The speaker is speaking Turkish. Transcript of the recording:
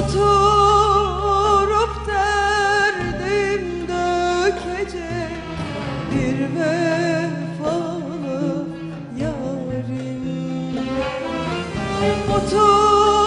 Oturup derdim dökecek bir vefalı yarim. Oturup